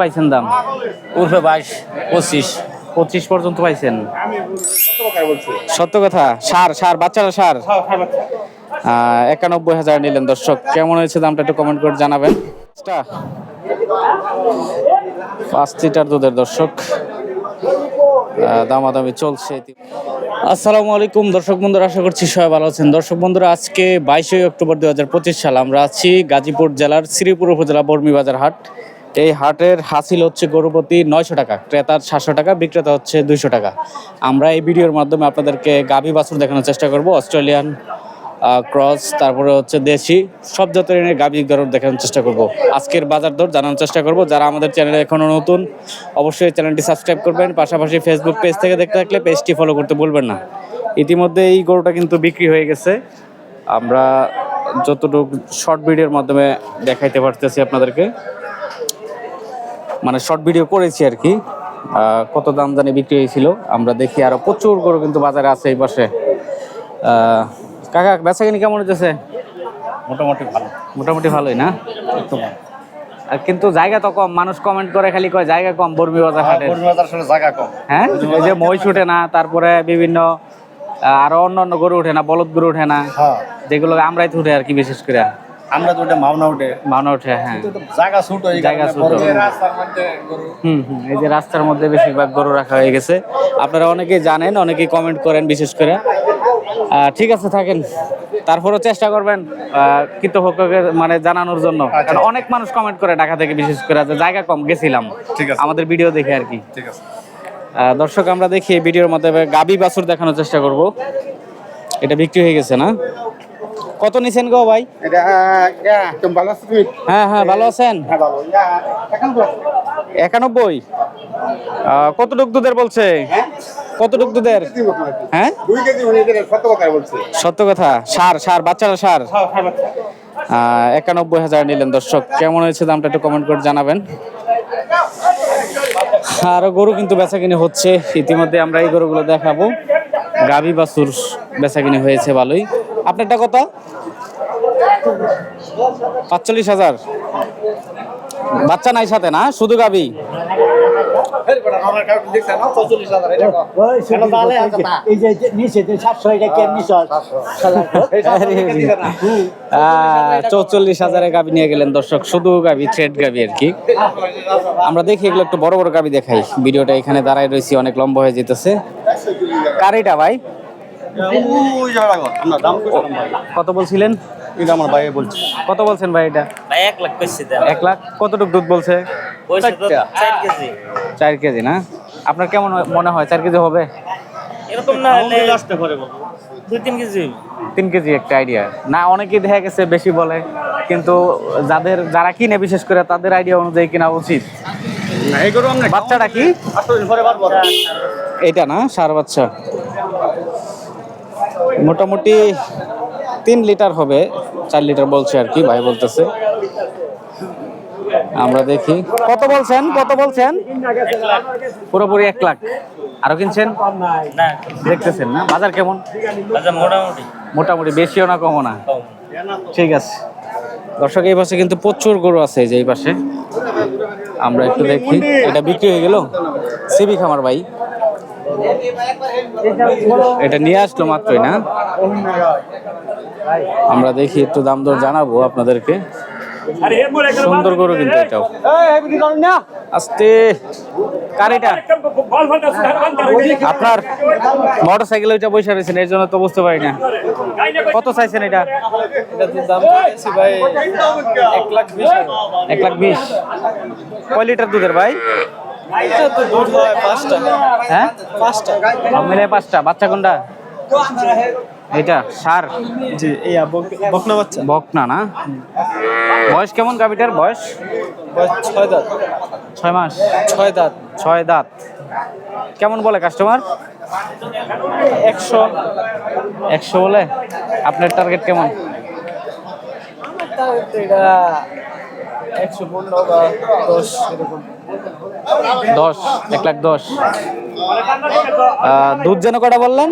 পাইছেন দাম? উর্ফে বাইশ পঁচিশ। পঁচিশ পর্যন্ত পাইছেন। সত্য কথা? সার সার বাচ্চারা সার? একানব্বই হাজার নিলেন দর্শক। কেমন হয়েছে দামটা একটু কমেন্ট করে জানাবেন। পাঁচ লিটার দুধের দর্শক। আহ, দামাদামি চলছে। আসসালামু আলাইকুম দর্শক বন্ধুরা আশা করছি সবাই ভালো আছেন। দর্শক বন্ধুরা আজকে বাইশে অক্টোবর দুই হাজার পঁচিশ সাল। আমরা আছি গাজীপুর জেলার শ্রীপুর উপজেলা বর্মি বাজার হাট। এই হাটের হাসিল হচ্ছে গরুপতি নয়শো টাকা। ক্রেতার সাতশো টাকা, বিক্রেতা হচ্ছে দুইশো টাকা। আমরা এই ভিডিওর মাধ্যমে আপনাদেরকে গাভী বাছুর দেখানোর চেষ্টা করব, অস্ট্রেলিয়ান ক্রস, তারপরে হচ্ছে দেশি, সব এনে গাভী গরুর দেখানোর চেষ্টা করব। আজকের বাজার দর জানানোর চেষ্টা করব, যারা আমাদের চ্যানেলে এখনও নতুন, অবশ্যই চ্যানেলটি সাবস্ক্রাইব করবেন, পাশাপাশি ফেসবুক পেজ থেকে দেখতে থাকলে পেজটি ফলো করতে ভুলবেন না। ইতিমধ্যে এই গরুটা কিন্তু বিক্রি হয়ে গেছে। আমরা যতটুকু শর্ট ভিডিওর মাধ্যমে দেখাইতে পারতেছি আপনাদেরকে। মানে শর্ট ভিডিও করেছি আর কি। কত দাম জানি বিক্রি হয়েছিল। আমরা দেখি আরও প্রচুর গরু কিন্তু বাজারে আছে এই পাশে। কাকা বেচা কিনি কেমন হচ্ছে মোটামুটি ভালো। মোটামুটি ভালোই না? আর কিন্তু জায়গা তো কম মানুষ কমেন্ট করে খালি কয় জায়গা কম বর্মি বাজার হাটে বাজার আসলে জায়গা কম। হ্যাঁ? এই যে মহিষ উঠে না তারপরে বিভিন্ন আরও অন্য অন্য গরু উঠে না বলদ গরু উঠে না। হ্যাঁ। যেগুলো আমরাই তো উঠে আর কি বিশেষ করে। আমরা তো ওটা মাওনা উঠে মাওনা উঠে হ্যাঁ। জায়গা ছুট হয়ে জায়গা ছোট। হুম হুম এই যে রাস্তার মধ্যে বেশিরভাগ গরু রাখা হয়ে গেছে। আপনারা অনেকেই জানেন অনেকেই কমেন্ট করেন বিশেষ করে। আহ, ঠিক আছে থাকেন। তারপরেও চেষ্টা করবেন আহ, কৃতপক্ষকে মানে জানানোর জন্য। কারণ অনেক মানুষ কমেন্ট করে ঢাকা থেকে বিশেষ করে যে জায়গা কম গেছিলাম। ঠিক আছে। আমাদের ভিডিও দেখে আর কি। ঠিক আছে। দর্শক আমরা দেখি এই ভিডিওর মধ্যে গাবি বাছুর দেখানোর চেষ্টা করব। এটা বিক্রি হয়ে গেছে না? কত নিছেন গো ভাই? হ্যাঁ হ্যাঁ ভালো আছেন? হ্যাঁ একানব্বই কতটুক দুধের বলছে? কতটুক দুধের? হ্যাঁ? সত্য কথা বলছে। সত্য কথা। সার সার বাচ্চারা সার? আহ, একানব্বই হাজার নিলেন দর্শক। কেমন হয়েছে দামটা একটু কমেন্ট করে জানাবেন। আরও গরু কিন্তু বেচাকিনি হচ্ছে। ইতিমধ্যে আমরা এই গরুগুলো দেখাবো। গাভী বাছুর বেচাকিনি হয়েছে ভালোই। আপনারটা কত? পাঁচচল্লিশ হাজার। বাচ্চা নাই সাথে না? শুধু গাভী আমার কাউকে দেখছ না 44000 এটা কম ওই শুধু এই যে যে নিচে যে সাতশো এটা কে নিচ? চৌচল্লিশ হাজারে গাভী নিয়ে গেলেন দর্শক। শুধু গাভী থ্রেড গাভী আর কি। আমরা দেখি এগুলো একটু বড় বড় গাভী দেখাই। ভিডিওটা এখানে দাঁড়ায় রয়েছি অনেক লম্বা হয়ে যেতেছে। কারিটা ভাই? কত বলছিলেন? এটা আমার ভাই বলছে। কত বলছেন ভাই এটা? ভাই এক লাখ এক লাখ? কতটুক দুধ বলছে? চার কেজি। চার কেজি না? আপনার কেমন মনে হয় চার কেজি হবে? এরকম না হলে দুই তিন কেজি তিন কেজি একটা আইডিয়া না অনেকেই দেখা গেছে বেশি বলে কিন্তু যাদের যারা কিনে বিশেষ করে তাদের আইডিয়া অনুযায়ী কিনা উচিত। বাচ্চাটা কি? পারব এটা না সার বাচ্চা? মোটামুটি তিন লিটার হবে চার লিটার বলছে আর কি ভাই বলতেছে। আমরা দেখি। কত বলছেন? কত বলছেন? পুরোপুরি এক লাখ। আরও কিনছেন? দেখতেছেন না? বাজার কেমন? মোটামুটি। মোটামুটি বেশিও না কমও না? ঠিক আছে। দর্শক এই পাশে কিন্তু প্রচুর গরু আছে এই যে এই পাশে। আমরা একটু দেখি। এটা বিক্রি হয়ে গেল? সিবি খামার ভাই। এটা নিয়ে আসলো মাত্রই না? আমরা দেখি একটু দাম দর জানাব আপনাদেরকে। সুন্দর গরু কিন্তু এটাও। আস্তে। কারিটা? আপনার মোটর সাইকেল ওইটা বসে রয়েছেন এর জন্য তো বুঝতে পারি না। কত চাইছেন এটা? এক লাখ বিশ। কয় লিটার দুধের ভাই? হ্যাঁ? মিলে পাঁচটা। বাচ্চা কোনটা? এটা সার। জি এই বকনা বাচ্চা। বকনা না? বয়স কেমন গাভিটার? বয়স? ছয় দাঁত। ছয় মাস? ছয় দাঁত। ছয় দাঁত। কেমন বলে কাস্টমার একশো। একশো বলে? আপনার টার্গেট কেমন? একশো পনেরো বা দশ এরকম। দশ, এক লাখ দশ। দুধ যেন কটা বললেন?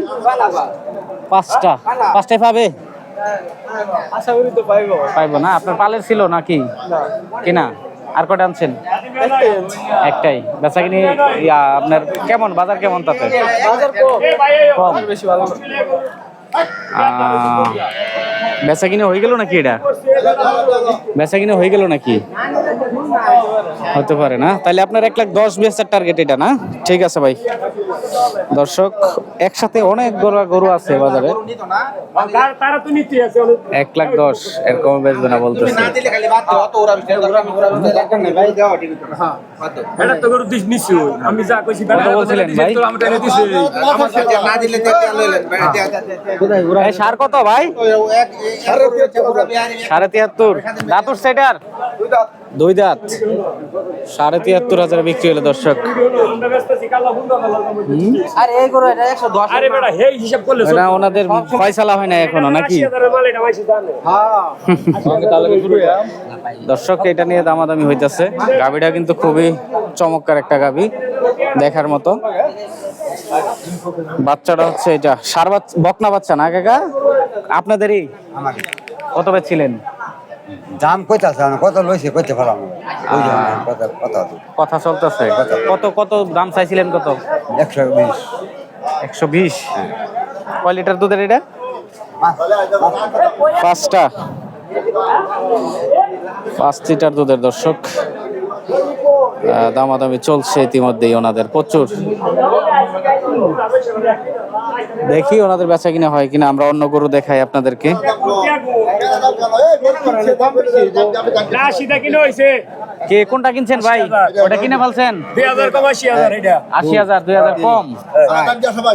পাঁচটা। পাঁচটায় পাবে? আশা না, আপনার পালের ছিল নাকি? কিনা? আর কটা আনছেন? একটাই। বেচা কিনি আপনার কেমন? বাজার কেমন তাতে? কম। বেচা কিনে হয়ে গেল নাকি এটা? বেচা কিনে হয়ে গেল নাকি? হতে পারে না। তাহলে আপনার এক লাখ দশ বেচার টার্গেট এটা না? ঠিক আছে ভাই। দর্শক, একসাথে অনেক গরু গরু আছে বাজারে। এক লাখ দশ এরকম বেচবে না বলতেছে। এটা তো গরু দিস নিছি আমি যা কইছি কত বলছিলেন ভাই? আমি টাইনে দিছি আমার সাথে এই সার কত ভাই? সাড়ে তিয়াত্তর। দাঁতুর সেটার দুই দাঁত। সাড়ে তিয়াত্তর হাজার বিক্রি হলো দর্শক। এটা ওনাদের ফয়সালা হয় না এখনও নাকি? মাল এটা দর্শক এটা নিয়ে দামাদামি হইতাছে। গাবিটা কিন্তু খুবই চমৎকার একটা গাবি দেখার মতো। বাচ্চাটা হচ্ছে এটা সার বাচ্চা বকনা বাচ্চা না কাকা? আপনাদেরই? কত ছিলেন দাম কইতাছে না কত লইছে কইতে পারলাম কথা কথা কথা চলতেছে। কত কত দাম চাইছিলেন কত? একশো বিশ। একশো বিশ? কয় লিটার দুধের এটা? পাঁচটা। পাঁচ লিটার দুধের দর্শক। দামাদামি চলছে ইতিমধ্যেই ওনাদের প্রচুর। দেখি ওনাদের বেচা কিনা হয় কিনা আমরা অন্য গরু দেখাই আপনাদেরকে। কে কোনটা কিনছেন ভাই? ওটা কিনে ফেলছেন? 2000 কম 80000 এটা আশি হাজার দুই হাজার কম।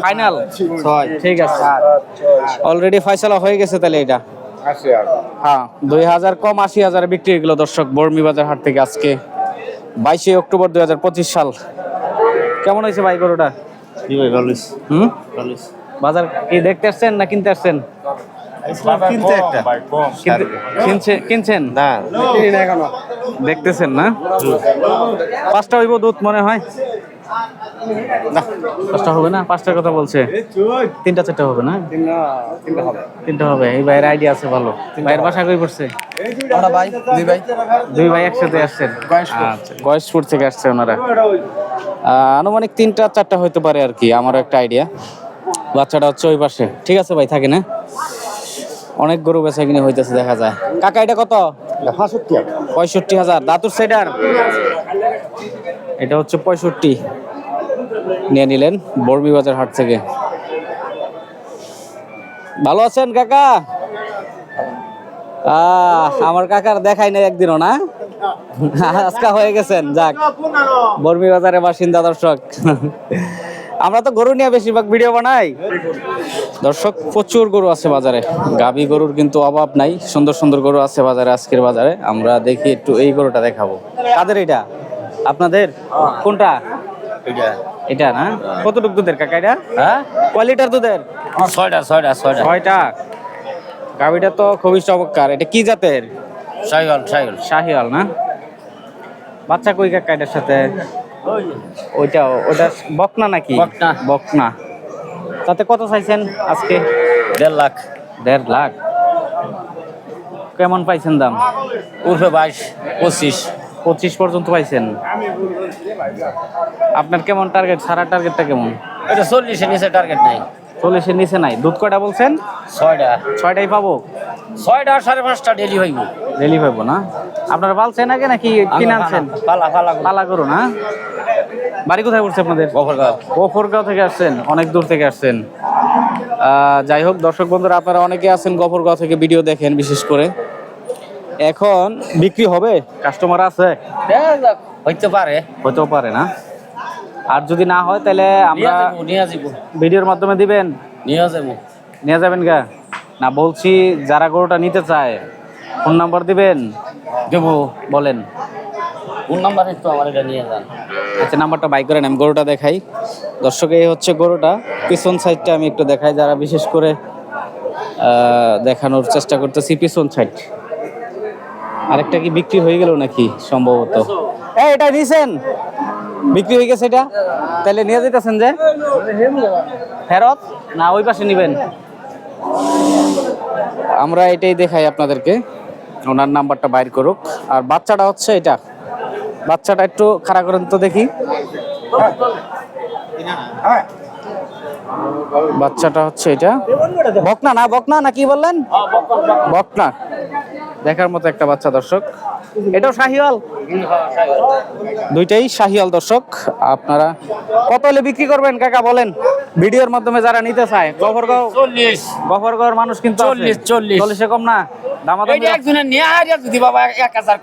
ফাইনাল। ঠিক আছে। অলরেডি ফয়সালা হয়ে গেছে তাহলে এটা? হ্যাঁ দুই হাজার কম আশি হাজার বিক্রি হয়ে দর্শক বর্মি বাজার হাট থেকে আজকে। বাইশে অক্টোবর দুই হাজার পঁচিশ সাল। কেমন হয়েছে ভাই গরুটা? হুম? বাজার কি দেখতে আসছেন না কিনতে আসছেন? কিনছেন? না। দেখতেছেন না? পাঁচটা হইব দুধ মনে হয়? পাঁচটা হবে না? পাঁচটার কথা বলছে। তিনটা চারটা হবে না? তিনটা হবে। এই ভাইয়ের আইডিয়া আছে ভালো। ভাইয়ের বাসা কই পড়ছে? দুই ভাই। দুই ভাই একসাথে আসছেন। আচ্ছা গয়েশপুর থেকে আসছে ওনারা। আনুমানিক তিনটা চারটা হইতে পারে আর কি আমার একটা আইডিয়া বাচ্চাটা হচ্ছে ওই পাশে। ঠিক আছে ভাই থাকে না অনেক গরু বেচা কিনে হইতেছে দেখা যায়। কাকা এটা কত? পঁয়ষট্টি হাজার। দাতুর সেটার এটা হচ্ছে পঁয়ষট্টি। নিয়ে নিলেন বর্মি বাজার হাট থেকে। ভালো আছেন কাকা? আমার কাকার দেখাই নাই একদিনও না। আজকা হয়ে গেছেন, যাক। বর্মি বাজারের বাসিন্দা, দর্শক। আমরা তো গরু নিয়ে বেশিরভাগ ভিডিও বানাই। দর্শক, প্রচুর গরু আছে বাজারে। গাবি গরুর কিন্তু অভাব নাই। সুন্দর সুন্দর গরু আছে বাজারে, আজকের বাজারে। আমরা দেখি একটু এই গরুটা দেখাবো। কাদের এটা? আপনাদের? কোনটা? এটা না? কতটুক দুধের কাকা এটা? হ্যাঁ? কয় লিটার দুধের ছয়টা ছয়টা ছয়টা। ছয়টা। গাবিটা তো খুবই চমৎকার। এটা কি জাতের? সাইকেল সাইকেল শাহিওয়াল না? বাচ্চা কই কাকা এটার সাথে? ওইটা ওটা বকনা নাকি? বকনা। বকনা। তাতে কত চাইছেন আজকে? দেড় লাখ। দেড় লাখ। কেমন পাইছেন দাম? উর্ফে বাইশ পঁচিশ। পঁচিশ পর্যন্ত পাইছেন। আপনার কেমন টার্গেট সারা টার্গেটটা কেমন? এটা চল্লিশের নিচে টার্গেট নাই। চল্লিশের নিচে নাই। দুধ কয়টা বলছেন? ছয়টা। ছয়টাই পাবো? ছয়টা সাড়ে পাঁচটা ডেলি হইব। ডেলি পাবো না? আপনারা পালছেন আগে নাকি কিনে আনছেন পালা পালা পালা করো না বাড়ি কোথায় পড়ছে আপনাদের? গফরগাঁও। গফরগাঁও থেকে আসছেন অনেক দূর থেকে আসছেন। যাই হোক দর্শক বন্ধুরা আপনারা অনেকে আছেন গফরগাঁও থেকে ভিডিও দেখেন বিশেষ করে। এখন বিক্রি হবে? কাস্টমার আছে? হইতে পারে। হতেও পারে না। আর যদি না হয় তাহলে আমরা নিয়ে যাব ভিডিওর মাধ্যমে দিবেন? নিয়ে যাব। নিয়ে যাবেন গা? না বলছি যারা গরুটা নিতে চায় ফোন নাম্বার দিবেন? দেবো। বলেন। কোন নাম্বারে তো আমার এটা নিয়ে যান। আচ্ছা নাম্বারটা বাই করেন আমি গরুটা দেখাই। দর্শক এই হচ্ছে গরুটা। পিছন সাইডটা আমি একটু দেখাই যারা বিশেষ করে দেখানোর চেষ্টা করতেছি পিছন সাইড। আরেকটা কি বিক্রি হয়ে গেল নাকি সম্ভবত? এই এটা নিছেন বিক্রি হয়ে গেছে এটা? তাহলে নিয়ে যেতেছেন যে? ফেরত? না ওই পাশে নিবেন। আমরা এটাই দেখাই আপনাদেরকে। ওনার নাম্বারটা বাইর করুক। আর বাচ্চাটা হচ্ছে এটা। বাচ্চাটা একটু খাড়া করেন তো দেখি। বাচ্চাটা হচ্ছে এটা। বকনা না বকনা না কি বললেন? বকনা। দেখার মতো একটা বাচ্চা দর্শক। এটাও শাহিওয়াল? দুইটাই শাহিওয়াল দর্শক। আপনারা কত হলে বিক্রি করবেন কাকা বলেন? ভিডিওর মাধ্যমে যারা নিতে চায় গফরগাঁও চল্লিশ। গফরগাঁওর মানুষ কিন্তু। চল্লিশ, চল্লিশ। চল্লিশে কম না যদি বাবা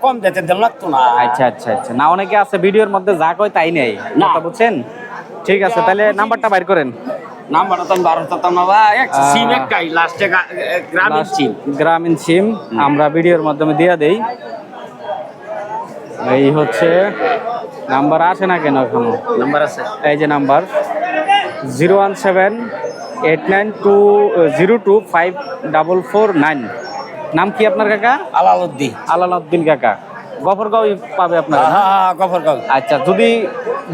কম দিতে দিল লাগতো না। আচ্ছা আচ্ছা আচ্ছা। না অনেকে আছে ভিডিওর মধ্যে যা কয় তাই নেই বুঝছেন? ঠিক আছে তাহলে নাম্বারটা বাইর করেন। না বা এক সিম একটাই লাস্টে গ্রামীণ সিম গ্রামীণ সিম আমরা ভিডিওর মাধ্যমে দিয়ে দেই। এই হচ্ছে নাম্বার আসে না কেন এখনও? নাম্বার আছে। এই যে number zero one seven eight nine two zero two five double four nine. নাম কি আপনার কাকা? আলালউদ্দিন। আলাউদ্দিন কাকা। গফরগাঁও পাবে আপনার হ্যাঁ হ্যাঁ গফর আচ্ছা যদি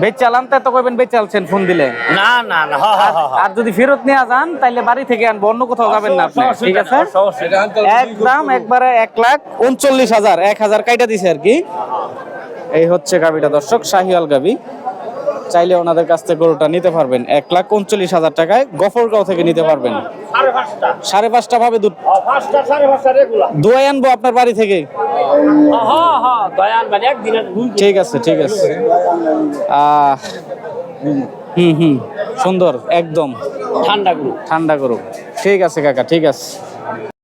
বেচ চালান তা কইবেন বেচ চালছেন ফোন দিলে। না না না হ্যাঁ হ্যাঁ হ্যাঁ আর যদি ফেরত নিয়ে যান তাইলে বাড়ি থেকে আনব অন্য কোথাও যাবেন না আপনি ঠিক আছে? একদম একবারে এক লাখ উনচল্লিশ হাজার এক হাজার কাইটা দিছে আর কি। এই হচ্ছে গাবিটা দর্শক শাহিওয়াল গাবি। চাইলে ওনাদের কাছ থেকে গরুটা নিতে পারবেন। এক লাখ উনচল্লিশ হাজার টাকায় গফরগাঁও থেকে নিতে পারবেন। সাড়ে পাঁচটা ভাবে দোয়াই আনব আপনার বাড়ি থেকে। ঠিক আছে ঠিক আছে। হুম হুম সুন্দর একদম। ঠান্ডা গরু। ঠান্ডা গরু। ঠিক আছে কাকা ঠিক আছে।